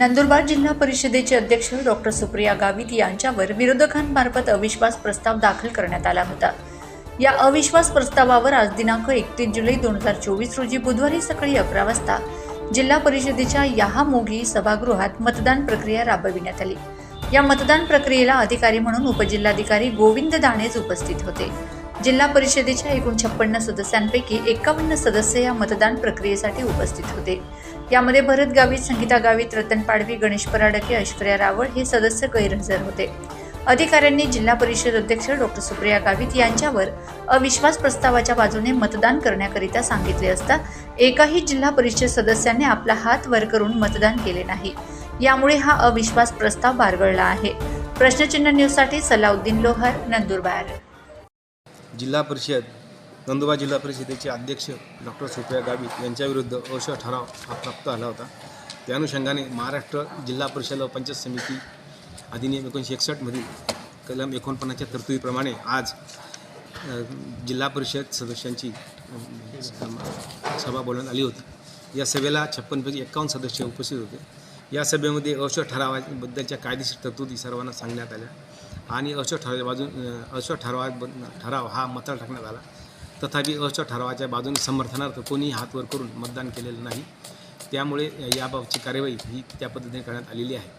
नंदुरबार जिल्हा परिषदेचे अध्यक्ष डॉक्टर सुप्रिया गावित यांच्यावर विरोधकांमार्फत अविश्वास प्रस्ताव दाखल करण्यात आला होता. या अविश्वास प्रस्तावावर आज दिनांक एकतीस जुलै दोन हजार चोवीस रोजी बुधवारी सकाळी अकरा वाजता जिल्हा परिषदेच्या यहामोगी सभागृहात मतदान प्रक्रिया राबविण्यात आली. या मतदान प्रक्रियेला अधिकारी म्हणून उपजिल्हाधिकारी गोविंद दाणेज उपस्थित होते. जिल्हा परिषदेच्या एकूण छप्पन्न सदस्यांपैकी एकावन्न सदस्य या मतदान प्रक्रियेसाठी उपस्थित होते. यामध्ये भरत गावित संगीता गावित रतन पाडवी गणेश पराडके ऐश्वर्या रावळ हे सदस्य गैरहजर होते. अधिकाऱ्यांनी जिल्हा परिषद अध्यक्ष डॉक्टर सुप्रिया गावित यांच्यावर अविश्वास प्रस्तावाच्या बाजूने मतदान करण्याकरिता सांगितले असता एकाही जिल्हा परिषद सदस्याने आपला हात वर करून मतदान केले नाही. यामुळे हा अविश्वास प्रस्ताव बारगळला आहे. प्रश्नचिन्ह न्यूजसाठी सलाउद्दीन लोहार नंदुरबार. जिल्हा परिषद नंदुरबार जिल्हा परिषदेचे अध्यक्ष डॉक्टर सुप्रिया गावित यांच्याविरुद्ध अश ठराव हा प्राप्त आला होता. त्या अनुषंगाने महाराष्ट्र जिल्हा परिषद व पंचायत समिती अधिनियम एकोणीसशे एकसष्टमधील कलम एकोणपन्नासच्या तरतुदीप्रमाणे आज जिल्हा परिषद सदस्यांची सभा बोलण्यात बोलवण्यात आली होती. या सभेला छप्पनपैकी एक्कावन्न सदस्य उपस्थित होते. या सभेमध्ये अवश्य ठरावाबद्दलच्या कायदेशीर तरतुदी सर्वांना सांगण्यात आल्या. आणि अशा ठरावाच्या बाजून अशा ठरावा ठराव हा मताला टाकण्यात आला. तथापि अशा ठरावाच्या बाजूने समर्थनार्थ कोणीही हात वर करून मतदान केलेलं नाही. त्यामुळे याबाबतची कार्यवाही ही त्या पद्धतीने करण्यात आलेली आहे.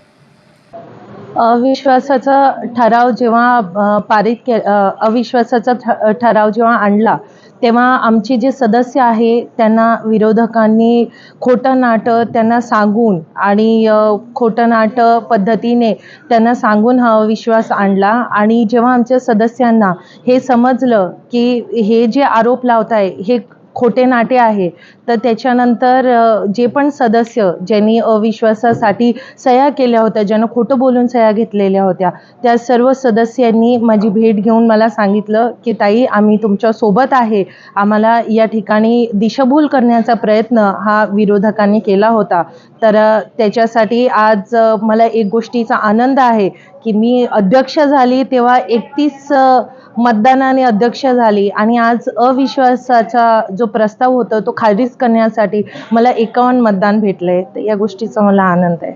अविश्वासाचा ठराव जेव्हा पारित के अविश्वासाचा ठ ठराव जेव्हा आणला तेव्हा आमचे जे सदस्य आहे त्यांना विरोधकांनी खोटं नाटं त्यांना सांगून आणि खोटं नाटं पद्धतीने त्यांना सांगून हा अविश्वास आणला आणि जेव्हा आमच्या सदस्यांना हे समजलं की हे जे आरोप लावत आहे हे खोटे नाटे आहे तर त्याच्यानंतर जे पण सदस्य ज्यांनी अविश्वासासाठी सह्या केल्या होत्या ज्यानं खोटं बोलून सह्या घेतलेल्या होत्या त्या सर्व सदस्यांनी माझी भेट घेऊन मला सांगितलं की ताई आम्ही तुमच्यासोबत आहे. आम्हाला या ठिकाणी दिशाभूल करण्याचा प्रयत्न हा विरोधकांनी केला होता. तर त्याच्यासाठी आज मला एक गोष्टीचा आनंद आहे की मी अध्यक्ष झाली तेव्हा एकतीस मतदानाने अध्यक्ष झाली. आणि आज अविश्वासाचा जो प्रस्ताव होता तो खारिज करण्यासाठी मला एकावन्न मतदान भेटलंय तर या गोष्टीचा मला आनंद आहे.